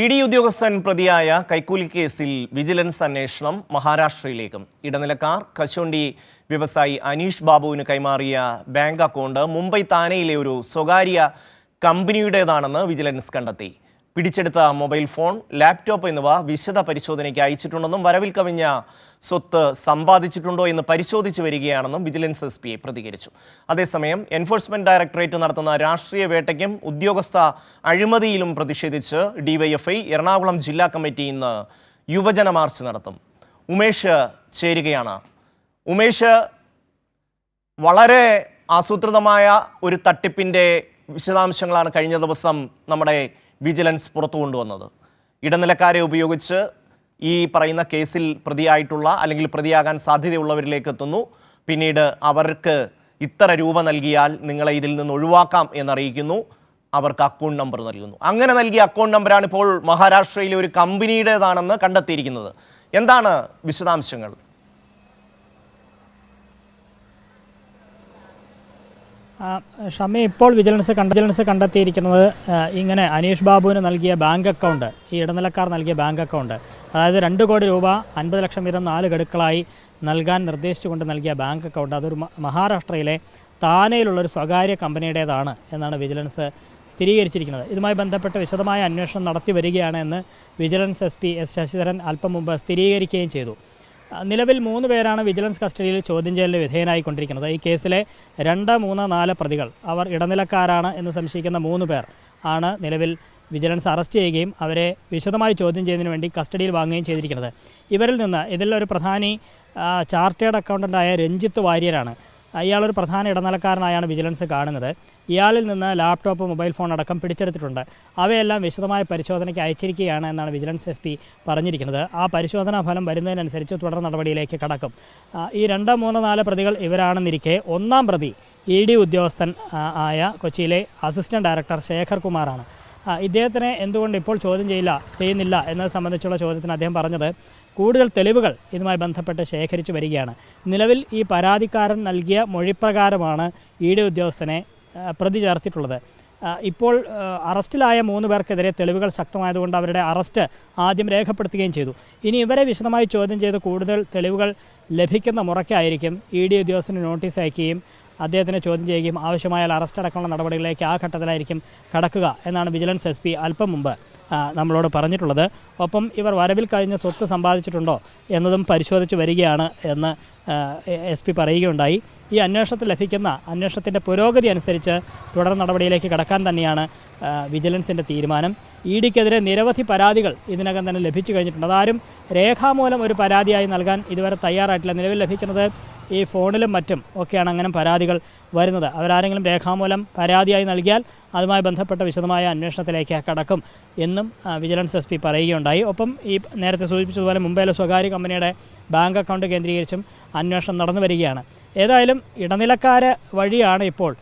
E D ഉദ്യോഗസ്ഥൻ പ്രതിയായ കൈക്കൂലി കേസിൽ വിജിലൻസ് അന്വേഷണം മഹാരാഷ്ട്രയിലേക്കും. ഇടനിലക്കാർ കശോണ്ടി വ്യവസായി അനീഷ് ബാബുവിന് കൈമാറിയ ബാങ്ക് അക്കൗണ്ട് മുംബൈ താനയിലെ ഒരു സ്വകാര്യ കമ്പനിയുടേതാണെന്ന് വിജിലൻസ് കണ്ടെത്തി. പിടിച്ചെടുത്ത മൊബൈൽ ഫോൺ ലാപ്ടോപ്പ് എന്നിവ വിശദ പരിശോധനയ്ക്ക് അയച്ചിട്ടുണ്ടെന്നും വരവിൽ കവിഞ്ഞ സ്വത്ത് സമ്പാദിച്ചിട്ടുണ്ടോ എന്ന് പരിശോധിച്ചു വരികയാണെന്നും വിജിലൻസ് എസ് പി പ്രതികരിച്ചു. അതേസമയം എൻഫോഴ്സ്മെന്റ് ഡയറക്ടറേറ്റ് നടത്തുന്ന രാഷ്ട്രീയ വേട്ടയ്ക്കും ഉദ്യോഗസ്ഥ അഴിമതിയിലും പ്രതിഷേധിച്ച് ഡിവൈഎഫ്ഐ എറണാകുളം ജില്ലാ കമ്മിറ്റി ഇന്ന് യുവജന മാർച്ച് നടത്തും. ഉമേഷ് ചേരുകയാണ്. ഉമേഷ് വളരെ ആസൂത്രിതമായ ഒരു തട്ടിപ്പിന്റെ വിശദാംശങ്ങളാണ് കഴിഞ്ഞ ദിവസം നമ്മുടെ വിജിലൻസ് പുറത്തു കൊണ്ടുവന്നത്. ഇടനിലക്കാരെ ഉപയോഗിച്ച് ഈ പറയുന്ന കേസിൽ പ്രതിയായിട്ടുള്ള അല്ലെങ്കിൽ പ്രതിയാകാൻ സാധ്യതയുള്ളവരിലേക്ക് എത്തുന്നു. പിന്നീട് അവർക്ക് ഇത്ര രൂപ നൽകിയാൽ നിങ്ങളെ ഇതിൽ നിന്ന് ഒഴിവാക്കാം എന്നറിയിക്കുന്നു. അവർക്ക് അക്കൗണ്ട് നമ്പർ നൽകുന്നു. അങ്ങനെ നൽകിയ അക്കൗണ്ട് നമ്പറാണ് ഇപ്പോൾ മഹാരാഷ്ട്രയിലെ ഒരു കമ്പനിയുടേതാണെന്ന് കണ്ടെത്തിയിരിക്കുന്നത്. എന്താണ് വിശദാംശങ്ങൾ? ഷമി ഇപ്പോൾ വിജിലൻസ് വിജിലൻസ് കണ്ടെത്തിയിരിക്കുന്നത് ഇങ്ങനെ അനീഷ് ബാബുവിന് നൽകിയ ബാങ്ക് അക്കൗണ്ട് ഈ ഇടനിലക്കാർ നൽകിയ ബാങ്ക് അക്കൗണ്ട് അതായത് രണ്ട് കോടി രൂപ അൻപത് ലക്ഷം വീതം നാല് ഗഡുക്കളായി നൽകാൻ നിർദ്ദേശിച്ചുകൊണ്ട് നൽകിയ ബാങ്ക് അക്കൗണ്ട് അതൊരു മഹാരാഷ്ട്രയിലെ താനെയിലുള്ളൊരു സ്വകാര്യ കമ്പനിയുടേതാണ് എന്നാണ് വിജിലൻസ് സ്ഥിരീകരിച്ചിരിക്കുന്നത്. ഇതുമായി ബന്ധപ്പെട്ട് വിശദമായ അന്വേഷണം നടത്തി വരികയാണ് എന്ന് vigilance S P S Sasidharan അല്പം മുമ്പ് സ്ഥിരീകരിക്കുകയും ചെയ്തു. നിലവിൽ മൂന്ന് പേരാണ് വിജിലൻസ് കസ്റ്റഡിയിൽ ചോദ്യം ചെയ്യലിന് വിധേയനായിക്കൊണ്ടിരിക്കുന്നത്. ഈ കേസിലെ രണ്ട് മൂന്ന് നാല് പ്രതികൾ അവർ ഇടനിലക്കാരാണ് എന്ന് സംശയിക്കുന്ന മൂന്ന് പേർ ആണ് നിലവിൽ വിജിലൻസ് അറസ്റ്റ് ചെയ്യുകയും അവരെ വിശദമായി ചോദ്യം ചെയ്യുന്നതിന് വേണ്ടി കസ്റ്റഡിയിൽ വാങ്ങുകയും ചെയ്തിരിക്കുന്നത്. ഇവരിൽ നിന്ന് ഇതിലൊരു പ്രധാനി ചാർട്ടേഡ് അക്കൗണ്ടന്റായ രഞ്ജിത്ത് വാര്യരാണ്. ഇയാളൊരു പ്രധാന ഇടനിലക്കാരനായാണ് വിജിലൻസ് കാണുന്നത്. ഇയാളിൽ നിന്ന് ലാപ്ടോപ്പ് മൊബൈൽ ഫോൺ അടക്കം പിടിച്ചെടുത്തിട്ടുണ്ട്. അവയെല്ലാം വിശദമായ പരിശോധനയ്ക്ക് അയച്ചിരിക്കുകയാണ് എന്നാണ് വിജിലൻസ് എസ് പി പറഞ്ഞിരിക്കുന്നത്. ആ പരിശോധനാ ഫലം വരുന്നതിനനുസരിച്ച് തുടർ നടപടിയിലേക്ക് കടക്കും. ഈ രണ്ട് മൂന്ന് നാല് പ്രതികൾ ഇവരാണെന്നിരിക്കെ ഒന്നാം പ്രതി ഇ ഡി ഉദ്യോഗസ്ഥൻ ആയ കൊച്ചിയിലെ അസിസ്റ്റന്റ് ഡയറക്ടർ ശേഖർ കുമാറാണ് ഇദ്ദേഹത്തിനെ എന്തുകൊണ്ട് ഇപ്പോൾ ചോദ്യം ചെയ്യില്ല ചെയ്യുന്നില്ല എന്നത് സംബന്ധിച്ചുള്ള ചോദ്യത്തിന് അദ്ദേഹം പറഞ്ഞത് കൂടുതൽ തെളിവുകൾ ഇതുമായി ബന്ധപ്പെട്ട് ശേഖരിച്ചു വരികയാണ്. നിലവിൽ ഈ പരാതിക്കാരൻ നൽകിയ മൊഴിപ്രകാരമാണ് ഇ ഡി ഉദ്യോഗസ്ഥനെ പ്രതി ചേർത്തിട്ടുള്ളത്. ഇപ്പോൾ അറസ്റ്റിലായ മൂന്ന് പേർക്കെതിരെ തെളിവുകൾ ശക്തമായതുകൊണ്ട് അവരുടെ അറസ്റ്റ് ആദ്യം രേഖപ്പെടുത്തുകയും ചെയ്തു. ഇനി ഇവരെ വിശദമായി ചോദ്യം ചെയ്ത് കൂടുതൽ തെളിവുകൾ ലഭിക്കുന്ന മുറയ്ക്കായിരിക്കും ഇ ഡി ഉദ്യോഗസ്ഥന് നോട്ടീസ് അയക്കുകയും അദ്ദേഹത്തിനെ ചോദ്യം ചെയ്യുകയും ആവശ്യമായാൽ അറസ്റ്റ് അടക്കമുള്ള നടപടികളിലേക്ക് ആ ഘട്ടത്തിലായിരിക്കും കടക്കുക എന്നാണ് വിജിലൻസ് എസ് അല്പം മുമ്പ് നമ്മളോട് പറഞ്ഞിട്ടുള്ളത്. ഒപ്പം ഇവർ വരവിൽ കഴിഞ്ഞ സ്വത്ത് സമ്പാദിച്ചിട്ടുണ്ടോ എന്നതും പരിശോധിച്ച് വരികയാണ് എന്ന് എസ് പി പറയുകയുണ്ടായി. ഈ അന്വേഷണത്തിൽ ലഭിക്കുന്ന അന്വേഷണത്തിന്റെ പുരോഗതി അനുസരിച്ച് തുടർ നടപടിയിലേക്ക് കടക്കാൻ തന്നെയാണ് വിജിലൻസിന്റെ തീരുമാനം. ഇ ഡിക്കെതിരെ നിരവധി പരാതികൾ ഇതിനകം തന്നെ ലഭിച്ചു കഴിഞ്ഞിട്ടുണ്ട്. അതാരും രേഖാമൂലം ഒരു പരാതിയായി നൽകാൻ ഇതുവരെ തയ്യാറായിട്ടില്ല. നിലവിൽ ലഭിക്കുന്നത് ഈ ഫോണിലും മറ്റും ഒക്കെയാണ് അങ്ങനെ പരാതികൾ വരുന്നത്. അവരാരെങ്കിലും രേഖാമൂലം പരാതിയായി നൽകിയാൽ അതുമായി ബന്ധപ്പെട്ട വിശദമായ അന്വേഷണത്തിലേക്ക് കടക്കും എന്നും വിജിലൻസ് എസ് പി പറയുകയുണ്ടായി. ഒപ്പം ഈ നേരത്തെ സൂചിപ്പിച്ചതുപോലെ മുംബൈയിലെ സ്വകാര്യ കമ്പനിയുടെ ബാങ്ക് അക്കൗണ്ട് കേന്ദ്രീകരിച്ചും അന്വേഷണം നടന്നു വരികയാണ്. ഏതായാലും ഇടനിലക്കാരെ വഴിയാണ് ഇപ്പോൾ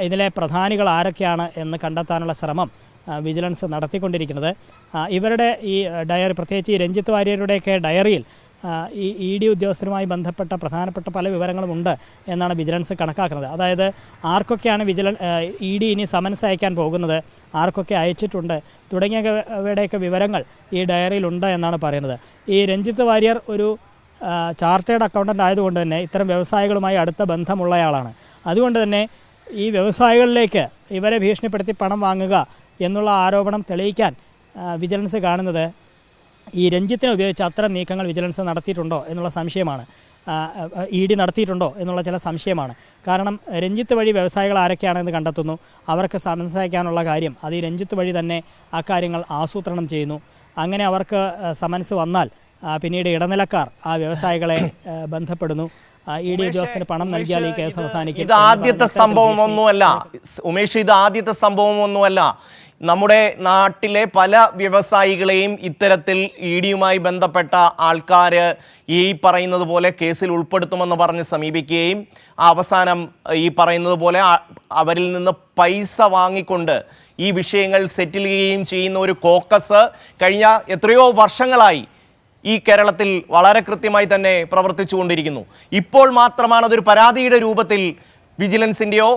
ഇതിലെ പ്രധാനികൾ ആരൊക്കെയാണ് എന്ന് കണ്ടെത്താനുള്ള ശ്രമം വിജിലൻസ് നടത്തിക്കൊണ്ടിരിക്കുന്നത്. ഇവരുടെ ഈ ഡയറി പ്രത്യേകിച്ച് ഈ രഞ്ജിത്ത് വാര്യരുടെയൊക്കെ ഡയറിയിൽ ഈ ഇ ഡി ഉദ്യോഗസ്ഥരുമായി ബന്ധപ്പെട്ട പ്രധാനപ്പെട്ട പല വിവരങ്ങളും ഉണ്ട് എന്നാണ് വിജിലൻസ് കണക്കാക്കുന്നത്. അതായത് ആർക്കൊക്കെയാണ് വിജിലൻ ഇ ഡി ഇനി സമൻസ് അയക്കാൻ പോകുന്നത് ആർക്കൊക്കെ അയച്ചിട്ടുണ്ട് തുടങ്ങിയവയുടെയൊക്കെ വിവരങ്ങൾ ഈ ഡയറിയിലുണ്ട് എന്നാണ് പറയുന്നത്. ഈ രഞ്ജിത്ത് വാര്യർ ഒരു ചാർട്ടേഡ് അക്കൗണ്ടന്റ് ആയതുകൊണ്ട് തന്നെ ഇത്തരം വ്യവസായികളുമായി അടുത്ത ബന്ധമുള്ളയാളാണ്. അതുകൊണ്ട് തന്നെ ഈ വ്യവസായികളിലേക്ക് ഇവരെ ഭീഷണിപ്പെടുത്തി പണം വാങ്ങുക എന്നുള്ള ആരോപണം തെളിയിക്കാൻ വിജിലൻസ് കാണുന്നത് ഈ രഞ്ജിത്തിനെ ഉപയോഗിച്ച് അത്തരം നീക്കങ്ങൾ വിജിലൻസ് നടത്തിയിട്ടുണ്ടോ എന്നുള്ള സംശയമാണ്. ഇ ഡി നടത്തിയിട്ടുണ്ടോ എന്നുള്ള ചില സംശയമാണ്. കാരണം രഞ്ജിത്ത് വഴി വ്യവസായികൾ ആരൊക്കെയാണെന്ന് കണ്ടെത്തുന്നു. അവർക്ക് സമൻസയക്കാനുള്ള കാര്യം അത് ഈ രഞ്ജിത്ത് വഴി തന്നെ ആ കാര്യങ്ങൾ ആസൂത്രണം ചെയ്യുന്നു. അങ്ങനെ അവർക്ക് സമൻസ് വന്നാൽ പിന്നീട് ഇടനിലക്കാർ ആ വ്യവസായികളെ ബന്ധപ്പെടുന്നു. ഇ ഡി ഉദ്യോഗസ്ഥന് പണം നൽകിയാൽ ഈ കേസ് അവസാനിക്കും. ഇത് ആദ്യത്തെ സംഭവം ഒന്നുമല്ല. ഉമേഷ് ഇത് ആദ്യത്തെ സംഭവം ഒന്നുമല്ല. നമ്മുടെ നാട്ടിലെ പല വ്യവസായികളെയും ഇത്തരത്തിൽ ഇ ഡിയുമായി ബന്ധപ്പെട്ട ആൾക്കാർ ഈ പറയുന്നത് പോലെ കേസിൽ ഉൾപ്പെടുത്തുമെന്ന് പറഞ്ഞ് സമീപിക്കുകയും അവസാനം ഈ പറയുന്നത് പോലെ അവരിൽ നിന്ന് പൈസ വാങ്ങിക്കൊണ്ട് ഈ വിഷയങ്ങൾ സെറ്റിൽ ചെയ്യുകയും ചെയ്യുന്ന ഒരു കോക്കസ് കഴിഞ്ഞ എത്രയോ വർഷങ്ങളായി ഈ കേരളത്തിൽ വളരെ കൃത്യമായി തന്നെ പ്രവർത്തിച്ചുകൊണ്ടിരിക്കുന്നു. ഇപ്പോൾ മാത്രമാണ് അതൊരു പരാതിയുടെ രൂപത്തിൽ വിജിലൻസിന്റെയോ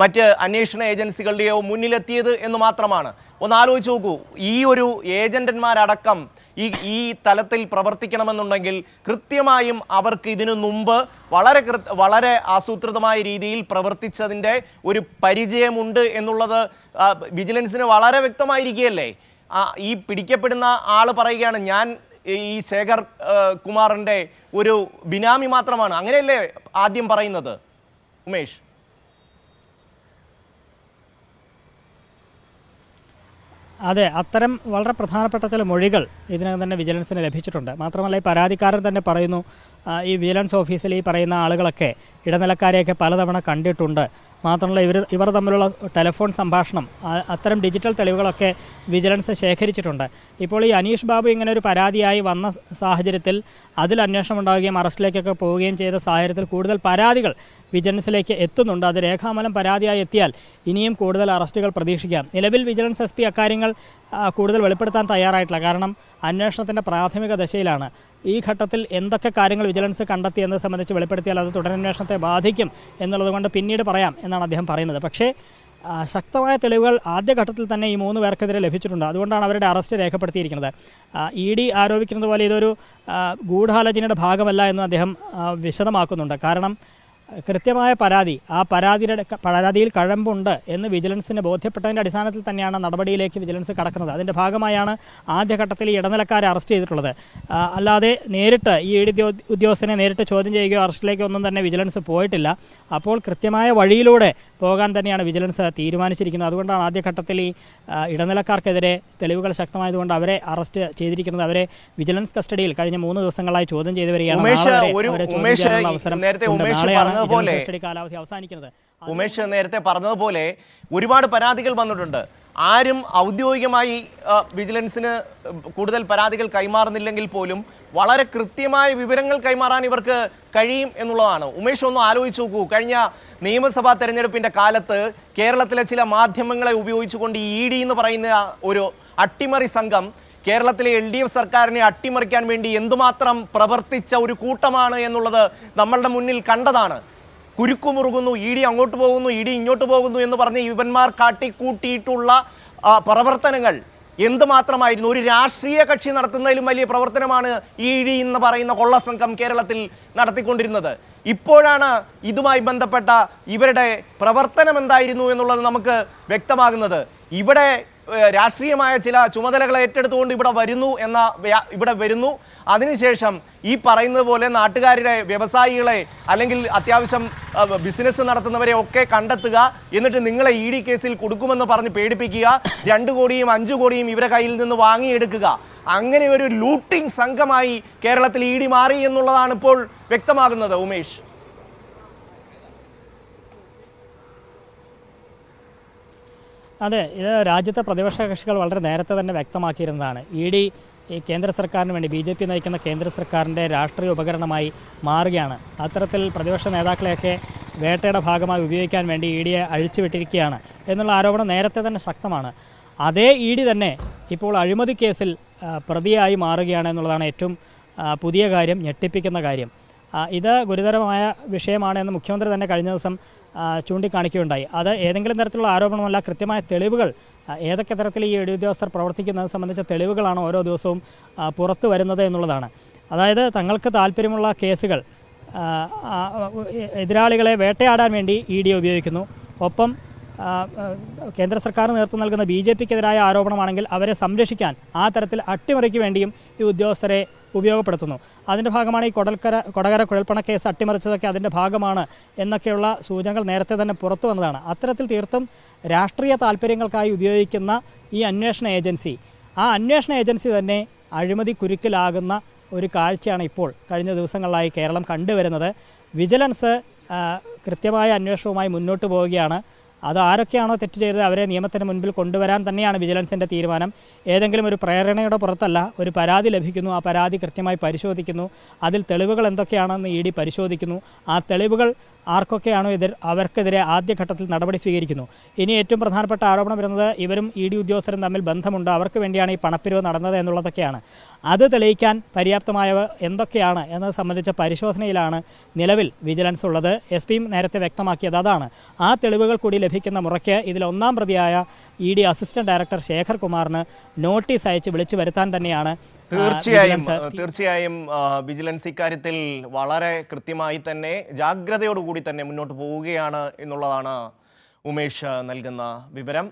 മറ്റ് അന്വേഷണ ഏജൻസികളുടെയോ മുന്നിലെത്തിയത് എന്ന് മാത്രമാണ്. ഒന്ന് ആലോചിച്ച് നോക്കൂ ഈ ഒരു ഏജന്റന്മാരടക്കം ഈ ഈ തലത്തിൽ പ്രവർത്തിക്കണമെന്നുണ്ടെങ്കിൽ കൃത്യമായും അവർക്ക് ഇതിനു മുമ്പ് വളരെ വളരെ ആസൂത്രിതമായ രീതിയിൽ പ്രവർത്തിച്ചതിന്റെ ഒരു പരിചയമുണ്ട് എന്നുള്ളത് വിജിലൻസിന് വളരെ വ്യക്തമായിരിക്കുകയല്ലേ? ഈ പിടിക്കപ്പെടുന്ന ആൾ പറയുകയാണ് ഞാൻ ഈ ശേഖർ കുമാറിന്റെ ഒരു ബിനാമി മാത്രമാണ്. അങ്ങനെയല്ലേ ആദ്യം പറയുന്നത്? ഉമേഷ്. അതെ അത്തരം വളരെ പ്രധാനപ്പെട്ട ചില മൊഴികൾ ഇതിനകം തന്നെ വിജിലൻസിന് ലഭിച്ചിട്ടുണ്ട്. മാത്രമല്ല ഈ പരാതിക്കാരൻ തന്നെ പറയുന്നു ഈ വിജിലൻസ് ഓഫീസിൽ ഈ പറയുന്ന ആളുകളൊക്കെ ഇടനിലക്കാരെയൊക്കെ പലതവണ കണ്ടിട്ടുണ്ട്. മാത്രമല്ല ഇവർ ഇവർ തമ്മിലുള്ള ടെലിഫോൺ സംഭാഷണം അത്തരം ഡിജിറ്റൽ തെളിവുകളൊക്കെ വിജിലൻസ് ശേഖരിച്ചിട്ടുണ്ട്. ഇപ്പോൾ ഈ അനീഷ് ബാബു ഇങ്ങനെ ഒരു പരാതിയായി വന്ന സാഹചര്യത്തിൽ അതിൽ അന്വേഷണം ഉണ്ടാവുകയും അറസ്റ്റിലേക്കൊക്കെ പോവുകയും ചെയ്ത സാഹചര്യത്തിൽ കൂടുതൽ പരാതികൾ വിജിലൻസിലേക്ക് എത്തുന്നുണ്ട്. അത് രേഖാമൂലം പരാതിയായി എത്തിയാൽ ഇനിയും കൂടുതൽ അറസ്റ്റുകൾ പ്രതീക്ഷിക്കാം. നിലവിൽ വിജിലൻസ് എസ് പി അക്കാര്യങ്ങൾ കൂടുതൽ വെളിപ്പെടുത്താൻ തയ്യാറായിട്ടില്ല. കാരണം അന്വേഷണത്തിന്റെ പ്രാഥമിക ദശയിലാണ്. ഈ ഘട്ടത്തിൽ എന്തൊക്കെ കാര്യങ്ങൾ വിജിലൻസ് കണ്ടെത്തി എന്നത് സംബന്ധിച്ച് വെളിപ്പെടുത്തിയാൽ അത് തുടരന്വേഷണത്തെ ബാധിക്കും എന്നുള്ളത് കൊണ്ട് പിന്നീട് പറയാം എന്നാണ് അദ്ദേഹം പറയുന്നത്. പക്ഷേ ശക്തമായ തെളിവുകൾ ആദ്യഘട്ടത്തിൽ തന്നെ ഈ മൂന്ന് പേർക്കെതിരെ ലഭിച്ചിട്ടുണ്ട്. അതുകൊണ്ടാണ് അവരുടെ അറസ്റ്റ് രേഖപ്പെടുത്തിയിരിക്കുന്നത്. ഇ ഡി ആരോപിക്കുന്നത് പോലെ ഇതൊരു ഗൂഢാലോചനയുടെ ഭാഗമല്ല എന്ന് അദ്ദേഹം വിശദമാക്കുന്നുണ്ട്. കാരണം കൃത്യമായ പരാതി ആ പരാതിയുടെ പരാതിയിൽ കഴമ്പുണ്ട് എന്ന് വിജിലൻസിന് ബോധ്യപ്പെട്ടതിന്റെ അടിസ്ഥാനത്തിൽ തന്നെയാണ് നടപടിയിലേക്ക് വിജിലൻസ് കടക്കുന്നത്. അതിന്റെ ഭാഗമായാണ് ആദ്യഘട്ടത്തിൽ ഈ ഇടനിലക്കാരെ അറസ്റ്റ് ചെയ്തിട്ടുള്ളത്. അല്ലാതെ നേരിട്ട് ഈ ഇ ഡി ഉദ്യോഗസ്ഥനെ നേരിട്ട് ചോദ്യം ചെയ്യുകയോ അറസ്റ്റിലേക്കോ ഒന്നും തന്നെ വിജിലൻസ് പോയിട്ടില്ല. അപ്പോൾ കൃത്യമായ വഴിയിലൂടെ പോകാൻ തന്നെയാണ് വിജിലൻസ് തീരുമാനിച്ചിരിക്കുന്നത്. അതുകൊണ്ടാണ് ആദ്യഘട്ടത്തിൽ ഈ ഇടനിലക്കാർക്കെതിരെ തെളിവുകൾ ശക്തമായതുകൊണ്ട് അവരെ അറസ്റ്റ് ചെയ്തിരിക്കുന്നത്. അവരെ വിജിലൻസ് കസ്റ്റഡിയിൽ കഴിഞ്ഞ മൂന്ന് ദിവസങ്ങളായി ചോദ്യം ചെയ്തു വരികയാണ്. അവസരം കാലാവധി അവസാനിക്കുന്നത്. ഉമേഷ് നേരത്തെ പറഞ്ഞതുപോലെ ഒരുപാട് പരാതികൾ വന്നിട്ടുണ്ട്. ആരും ഔദ്യോഗികമായി വിജിലൻസിന് കൂടുതൽ പരാതികൾ കൈമാറുന്നില്ലെങ്കിൽ പോലും വളരെ കൃത്യമായ വിവരങ്ങൾ കൈമാറാൻ ഇവർക്ക് കഴിയും എന്നുള്ളതാണ്. ഉമേഷ് ഒന്ന് ആലോചിച്ച് നോക്കൂ. കഴിഞ്ഞ നിയമസഭാ തെരഞ്ഞെടുപ്പിന്റെ കാലത്ത് കേരളത്തിലെ ചില മാധ്യമങ്ങളെ ഉപയോഗിച്ചുകൊണ്ട് ഇ ഡി എന്ന് പറയുന്ന ഒരു അട്ടിമറി സംഘം കേരളത്തിലെ എൽ ഡി എഫ് സർക്കാരിനെ അട്ടിമറിക്കാൻ വേണ്ടി എന്തുമാത്രം പ്രവർത്തിച്ച ഒരു കൂട്ടമാണ് എന്നുള്ളത് നമ്മളുടെ മുന്നിൽ കണ്ടതാണ്. കുരുക്കുമുറുകുന്നു ഇ ഡി അങ്ങോട്ട് പോകുന്നു ഇ ഡി ഇങ്ങോട്ട് പോകുന്നു എന്ന് പറഞ്ഞ് ഇവന്മാർ കാട്ടിക്കൂട്ടിയിട്ടുള്ള പ്രവർത്തനങ്ങൾ എന്തുമാത്രമായിരുന്നു? ഒരു രാഷ്ട്രീയ കക്ഷി നടത്തുന്നതിലും വലിയ പ്രവർത്തനമാണ് ഇ ഡി എന്ന് പറയുന്ന കൊള്ളസംഘം കേരളത്തിൽ നടത്തിക്കൊണ്ടിരുന്നത്. ഇപ്പോഴാണ് ഇതുമായി ബന്ധപ്പെട്ട ഇവരുടെ പ്രവർത്തനം എന്തായിരുന്നു എന്നുള്ളത് നമുക്ക് വ്യക്തമാകുന്നത്. ഇവിടെ രാഷ്ട്രീയമായ ചില ചുമതലകൾ ഏറ്റെടുത്തുകൊണ്ട് ഇവിടെ വരുന്നു എന്ന ഇവിടെ വരുന്നു. അതിനുശേഷം ഈ പറയുന്നത് പോലെ നാട്ടുകാരുടെ വ്യവസായികളെ അല്ലെങ്കിൽ അത്യാവശ്യം ബിസിനസ് നടത്തുന്നവരെ ഒക്കെ കണ്ടെത്തുക എന്നിട്ട് നിങ്ങളെ ഇ ഡി കേസിൽ കൊടുക്കുമെന്ന് പറഞ്ഞ് പേടിപ്പിക്കുക രണ്ട് കോടിയും അഞ്ചു കോടിയും ഇവരെ കയ്യിൽ നിന്ന് വാങ്ങിയെടുക്കുക. അങ്ങനെ ഒരു ലൂട്ടിംഗ് സംഘമായി കേരളത്തിൽ ഇ ഡി മാറി എന്നുള്ളതാണ് ഇപ്പോൾ വ്യക്തമാകുന്നത് ഉമേഷ്. അതെ ഇത് രാജ്യത്തെ പ്രതിപക്ഷ കക്ഷികൾ വളരെ നേരത്തെ തന്നെ വ്യക്തമാക്കിയിരുന്നതാണ്. ഇ ഡി ഈ കേന്ദ്ര സർക്കാരിന് വേണ്ടി ബി ജെ പി നയിക്കുന്ന കേന്ദ്ര സർക്കാരിന്റെ രാഷ്ട്രീയ ഉപകരണമായി മാറുകയാണ്. അത്തരത്തിൽ പ്രതിപക്ഷ നേതാക്കളെയൊക്കെ വേട്ടയുടെ ഭാഗമായി ഉപയോഗിക്കാൻ വേണ്ടി ഇ ഡിയെ അഴിച്ചുവിട്ടിരിക്കുകയാണ് എന്നുള്ള ആരോപണം നേരത്തെ തന്നെ ശക്തമാണ്. അതേ ഇ ഡി തന്നെ ഇപ്പോൾ അഴിമതി കേസിൽ പ്രതിയായി മാറുകയാണ് എന്നുള്ളതാണ് ഏറ്റവും പുതിയ കാര്യം ഞെട്ടിപ്പിക്കുന്ന കാര്യം. ഇത് ഗുരുതരമായ വിഷയമാണ് എന്ന് മുഖ്യമന്ത്രി തന്നെ കഴിഞ്ഞ ദിവസം ചൂണ്ടിക്കാണിക്കുകയുണ്ടായി. അത് ഏതെങ്കിലും തരത്തിലുള്ള ആരോപണമല്ല കൃത്യമായ തെളിവുകൾ ഏതൊക്കെ തരത്തിൽ ഈ ഉദ്യോഗസ്ഥർ പ്രവർത്തിക്കുന്നത് സംബന്ധിച്ച തെളിവുകളാണ് ഓരോ ദിവസവും പുറത്തു വരുന്നത് എന്നുള്ളതാണ്. അതായത് തങ്ങൾക്ക് താല്പര്യമുള്ള കേസുകൾ എതിരാളികളെ വേട്ടയാടാൻ വേണ്ടി ഇ ഡി ഉപയോഗിക്കുന്നു. ഒപ്പം കേന്ദ്ര സർക്കാർ നേതൃത്വം നൽകുന്ന ബി ജെ പിക്കെതിരായ ആരോപണമാണെങ്കിൽ അവരെ സംരക്ഷിക്കാൻ ആ തരത്തിൽ അട്ടിമറിക്ക് വേണ്ടിയും ഈ ഉദ്യോഗസ്ഥരെ ഉപയോഗപ്പെടുത്തുന്നു. അതിന്റെ ഭാഗമാണ് ഈ കൊടൽക്കര കൊടകര കുഴൽപ്പണ കേസ് അട്ടിമറിച്ചതൊക്കെ അതിന്റെ ഭാഗമാണ് എന്നൊക്കെയുള്ള സൂചനകൾ നേരത്തെ തന്നെ പുറത്തു വന്നതാണ്. അത്തരത്തിൽ തീർത്തും രാഷ്ട്രീയ താല്പര്യങ്ങൾക്കായി ഉപയോഗിക്കുന്ന ഈ അന്വേഷണ ഏജൻസി. ആ അന്വേഷണ ഏജൻസി തന്നെ അഴിമതി കുരുക്കിലാകുന്ന ഒരു കാഴ്ചയാണ് ഇപ്പോൾ കഴിഞ്ഞ ദിവസങ്ങളിലായി കേരളം കണ്ടുവരുന്നത്. വിജിലൻസ് കൃത്യമായ അന്വേഷണവുമായി മുന്നോട്ട് പോവുകയാണ്. അത് ആരൊക്കെയാണോ തെറ്റ് ചെയ്തത് അവരെ നിയമത്തിന് മുൻപിൽ കൊണ്ടുവരാൻ തന്നെയാണ് വിജിലൻസിന്റെ തീരുമാനം. ഏതെങ്കിലും ഒരു പ്രേരണയുടെ പുറത്തല്ല ഒരു പരാതി ലഭിക്കുന്നു ആ പരാതി കൃത്യമായി പരിശോധിക്കുന്നു. അതിൽ തെളിവുകൾ എന്തൊക്കെയാണെന്ന് ഇ ഡി പരിശോധിക്കുന്നു. ആ തെളിവുകൾ ആർക്കൊക്കെയാണോ എതിർ അവർക്കെതിരെ ആദ്യഘട്ടത്തിൽ നടപടി സ്വീകരിക്കുന്നു. ഇനി ഏറ്റവും പ്രധാനപ്പെട്ട ആരോപണം വരുന്നത് ഇവരും ഇ ഡി ഉദ്യോഗസ്ഥരും തമ്മിൽ ബന്ധമുണ്ട്. അവർക്ക് വേണ്ടിയാണ് ഈ പണപ്പിരിവ് നടന്നത് എന്നുള്ളതൊക്കെയാണ്. അത് തെളിയിക്കാൻ പര്യാപ്തമായവ എന്തൊക്കെയാണ് എന്നത് സംബന്ധിച്ച പരിശോധനയിലാണ് നിലവിൽ വിജിലൻസ് ഉള്ളത്. എസ് പിയും നേരത്തെ വ്യക്തമാക്കിയത് അതാണ്. ആ തെളിവുകൾ കൂടി ലഭിക്കുന്ന മുറയ്ക്ക് ഇതിൽ ഒന്നാം പ്രതിയായ E D assistant director Shekhar കുമാറിന് നോട്ടീസ് അയച്ച് വിളിച്ചു വരുത്താൻ തന്നെയാണ് തീർച്ചയായും തീർച്ചയായും വിജിലൻസ് ഇക്കാര്യത്തിൽ വളരെ കൃത്യമായി തന്നെ ജാഗ്രതയോടുകൂടി തന്നെ മുന്നോട്ട് പോവുകയാണ് എന്നുള്ളതാണ് ഉമേഷ് നൽകുന്ന വിവരം.